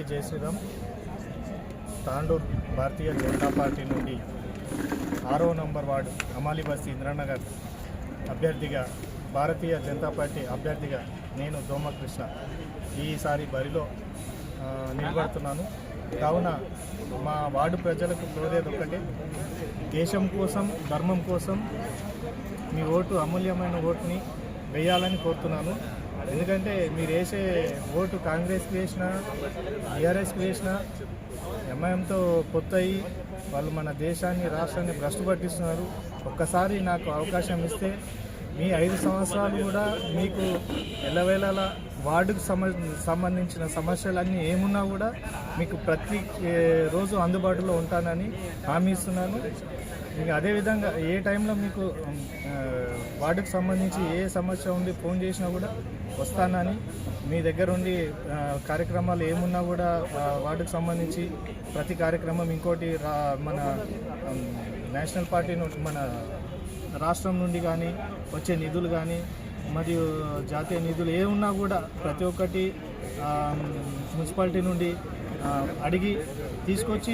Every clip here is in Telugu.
అందరికీ జై శ్రీరామ్. తాండూర్ భారతీయ జనతా పార్టీ నుండి ఆరో నంబర్ వార్డు అమాలి బస్తీ ఇంద్రానగర్ అభ్యర్థిగా భారతీయ జనతా పార్టీ అభ్యర్థిగా నేను దోమకృష్ణ. ఈసారి బరిలో నిలబడుతున్నాను. కావున మా వార్డు ప్రజలకు కోరేది ఒక్కటే దేశం కోసం ధర్మం కోసం మీ ఓటు అమూల్యమైన ఓటుని వేయాలని కోరుతున్నాను. ఎందుకంటే మీరు వేసే ఓటు కాంగ్రెస్కి వేసిన టీఆర్ఎస్కి వేసిన ఎంఐఎంతో పొత్తయి వాళ్ళు మన దేశాన్ని రాష్ట్రాన్ని భ్రష్టు పట్టిస్తున్నారు. ఒక్కసారి నాకు అవకాశం ఇస్తే మీ ఐదు సంవత్సరాలు కూడా మీకు ఎల్లవేళలా వార్డుకు సంబంధించిన సమస్యలన్నీ ఏమున్నా కూడా మీకు ప్రతి రోజు అందుబాటులో ఉంటానని హామీ ఇస్తున్నాను. ఇంకా అదేవిధంగా ఏ టైంలో మీకు వార్డుకు సంబంధించి ఏ సమస్య ఉంది ఫోన్ చేసినా కూడా వస్తానని మీ దగ్గర ఉండి కార్యక్రమాలు ఏమున్నా కూడా వార్డుకు సంబంధించి ప్రతి కార్యక్రమం ఇంకోటి రా మన నేషనల్ పార్టీ మన రాష్ట్రం నుండి కానీ వచ్చే నిధులు కానీ మరియు జాతీయ నిధులు ఏ ఉన్నా కూడా ప్రతి ఒక్కటి మున్సిపాలిటీ నుండి అడిగి తీసుకొచ్చి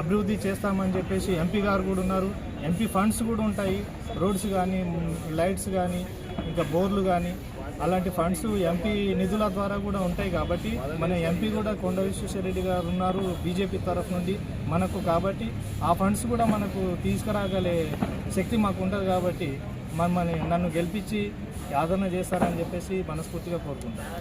అభివృద్ధి చేస్తామని చెప్పేసి ఎంపీ గారు కూడా ఉన్నారు. ఎంపీ ఫండ్స్ కూడా ఉంటాయి. రోడ్స్ కానీ లైట్స్ కానీ ఇంకా బోర్లు కానీ అలాంటి ఫండ్స్ ఎంపీ నిధుల ద్వారా కూడా ఉంటాయి కాబట్టి మన ఎంపీ కూడా కొండ విశ్వేశ్వరరెడ్డి గారు ఉన్నారు బీజేపీ తరఫు నుండి మనకు కాబట్టి ఆ ఫండ్స్ కూడా మనకు తీసుకురాగలే శక్తి మాకు ఉంటుంది కాబట్టి మమ్మల్ని నన్ను గెలిపించి యాదన చేస్తారని చెప్పేసి మనస్ఫూర్తిగా కోరుకుంటాను